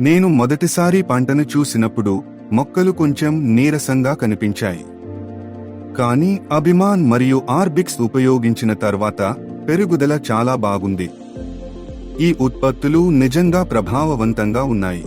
నేను మొదటిసారి పంటను చూసినప్పుడు మొక్కలు కొంచెం నీరసంగా కనిపించాయి. కానీ అభిమాన్ మరియు ఆర్బిక్స్ ఉపయోగించిన తర్వాత పెరుగుదల చాలా బాగుంది. ఈ ఉత్పత్తులు నిజంగా ప్రభావవంతంగా ఉన్నాయి.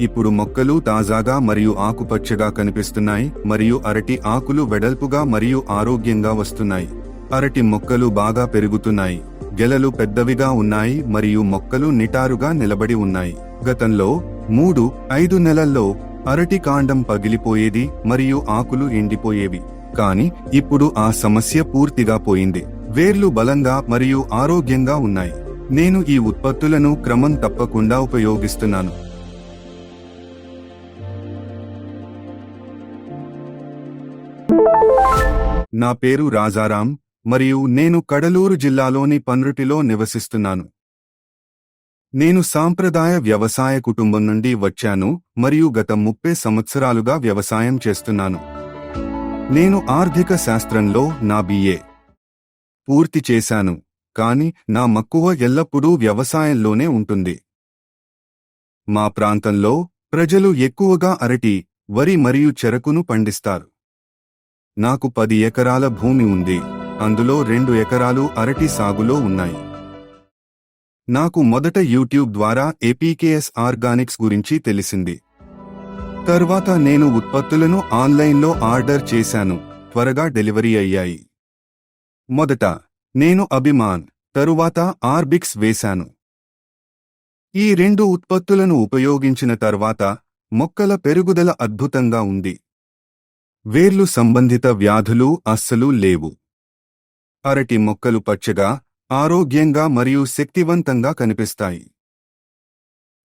ఇప్పుడు మొక్కలు తాజాగా మరియు ఆకుపచ్చగా కనిపిస్తున్నాయి మరియు అరటి ఆకులు వెడల్పుగా మరియు ఆరోగ్యంగా వస్తున్నాయి. అరటి మొక్కలు బాగా పెరుగుతున్నాయి. గెలలు పెద్దవిగా ఉన్నాయి మరియు మొక్కలు నిటారుగా నిలబడి ఉన్నాయి. గతంలో మూడు ఐదు నెలల్లో అరటి కాండం పగిలిపోయేది మరియు ఆకులు ఎండిపోయేవి. కానీ ఇప్పుడు ఆ సమస్య పూర్తిగా పోయింది. వేర్లు బలంగా మరియు ఆరోగ్యంగా ఉన్నాయి. నేను ఈ ఉత్పత్తులను క్రమం తప్పకుండా ఉపయోగిస్తున్నాను. నా పేరు రాజారాం మరియు నేను కడలూరు జిల్లాలోని పన్రుటిలో నివసిస్తున్నాను. నేను సాంప్రదాయ వ్యవసాయ కుటుంబం నుండి వచ్చాను మరియు గత ముప్పై సంవత్సరాలుగా వ్యవసాయం చేస్తున్నాను. నేను ఆర్థిక శాస్త్రంలో నా బిఏ పూర్తి చేశాను కాని నా మక్కువ ఎల్లప్పుడూ వ్యవసాయంలోనే ఉంటుంది. మా ప్రాంతంలో ప్రజలు ఎక్కువగా అరటి వరి మరియు చెరకును పండిస్తారు. నాకు పది ఎకరాల భూమి ఉంది అందులో రెండు ఎకరాలు అరటి సాగులో ఉన్నాయి. నాకు మొదట యూట్యూబ్ ద్వారా ఏపీకేఎస్ ఆర్గానిక్స్ గురించి తెలిసింది. తర్వాత నేను ఉత్పత్తులను ఆన్లైన్లో ఆర్డర్ చేశాను. త్వరగా డెలివరీ అయ్యాయి. మొదట నేను అభిమాన్ తరువాత ఆర్బిక్స్ వేశాను. ఈ రెండు ఉత్పత్తులను ఉపయోగించిన తర్వాత మొక్కల పెరుగుదల అద్భుతంగా ఉంది. వేర్లు సంబంధిత వ్యాధులు అస్సలు లేవు. అరటి మొక్కలు పచ్చగా ఆరోగ్యంగా మరియు శక్తివంతంగా కనిపిస్తాయి.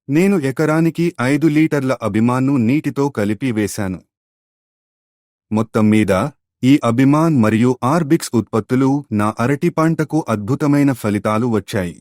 నేను ఎకరానికి ఐదు లీటర్ల అభిమాన్ను నీటితో కలిపి వేశాను. మొత్తం మీద ఈ అభిమాన్ మరియు ఆర్బిక్స్ ఉత్పత్తులు నా అరటి పంటకు అద్భుతమైన ఫలితాలు వచ్చాయి.